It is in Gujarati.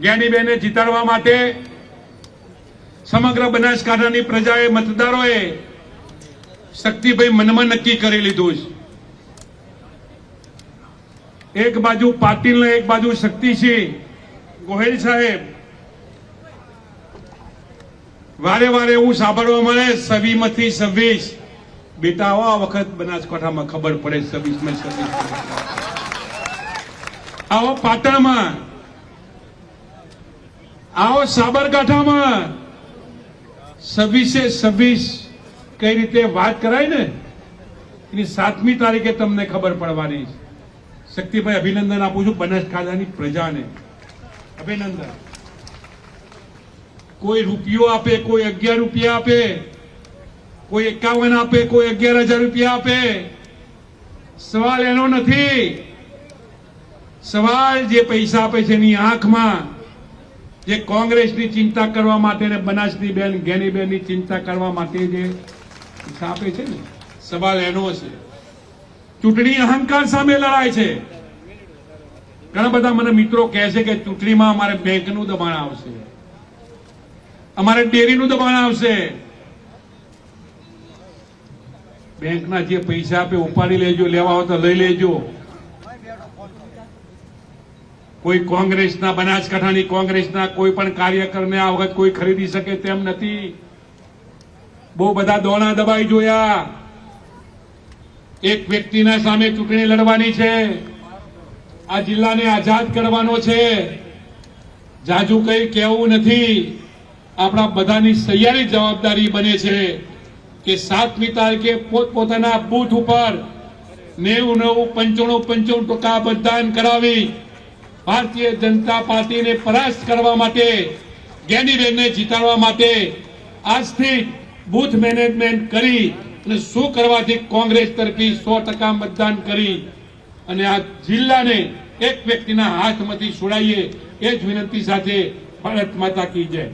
જ્ઞાનીબેને જીતાડવા માટે સમગ્ર બનાસકાંઠાની પ્રજાએ મતદારોએ શક્તિભાઈ મનમાં નક્કી કરી લીધું છે. એક બાજુ પાટીલ ને એક બાજુ શક્તિસિંહ ગોહિલ સાહેબ. વારે વારે એવું સાંભળવા મળે છવ્વીસમાંથી છવ્વીસ બેટા આ વખત બનાસકાંઠામાં ખબર પડે છવ્વીસમાં સવીસ આવો પાટણમાં આવો સાબરકાંઠામાં. છવ્વીસે છવ્વીસ કઈ રીતે વાત કરાય ને? એની સાતમી તારીખે તમને ખબર પડવાની છે. શક્તિભાઈ, અભિનંદન આપું છું બનાસકાંઠાની પ્રજાને. અભિનંદન. કોઈ રૂપિયો આપે, કોઈ અગિયાર રૂપિયા આપે, કોઈ એકાવન આપે, કોઈ અગિયાર હજાર રૂપિયા આપે. સવાલ એનો નથી. સવાલ જે પૈસા આપે છે એની આંખમાં જે કોંગ્રેસની ચિંતા કરવા માટે ને બનાસની બેન, ગેની બેનની ચિંતા કરવા માટે જે આપે છે ને, સવાલ એનો છે. ચૂંટણી અહંકાર સામે લડાય છે. ઘણા બધા મને મિત્રો કહે છે કે ચૂંટણીમાં અમારે બેંકનું દબાણ આવશે. અમારે ડેરીનું દબાણ આવશે. બેંકના જે પૈસા આપે, ઉપાડી લેજો, લેવા હોય તો લઈ લેજો. કોઈ કોંગ્રેસના બનાસકાંઠાની કોંગ્રેસના કોઈ પણ કાર્યકરને આ વખત કોઈ ખરીદી શકે તેમ નથી. બહુ બધા દોણા દબાઈ જોયા. એક વ્યક્તિના સામે ચૂંટણી લડવાની છે. આ જિલ્લાને આઝાદ કરવાનો છે. જાજુ કઈ કહેવું નથી. આપણા બધાની સહિયારી જવાબદારી બને છે કે સાતમી તારીખે પોતપોતાના બૂથ ઉપર નેવું નવું પંચાણું પંચાણું ટકા મતદાન કરાવી ભારતીય જનતા પાર્ટીને પરાસ્ત કરવા માટે જ્ઞાનીબેનને જીતાડવા માટે આજથી બૂથ મેનેજમેન્ટ કરી અને શું કરવાથી કોંગ્રેસ તરફી સો ટકા મતદાન કરી અને આ જિલ્લાને એક વ્યક્તિના હાથમાંથી છોડાઈએ, એ જ વિનંતી સાથે ભારત માતા કી જય.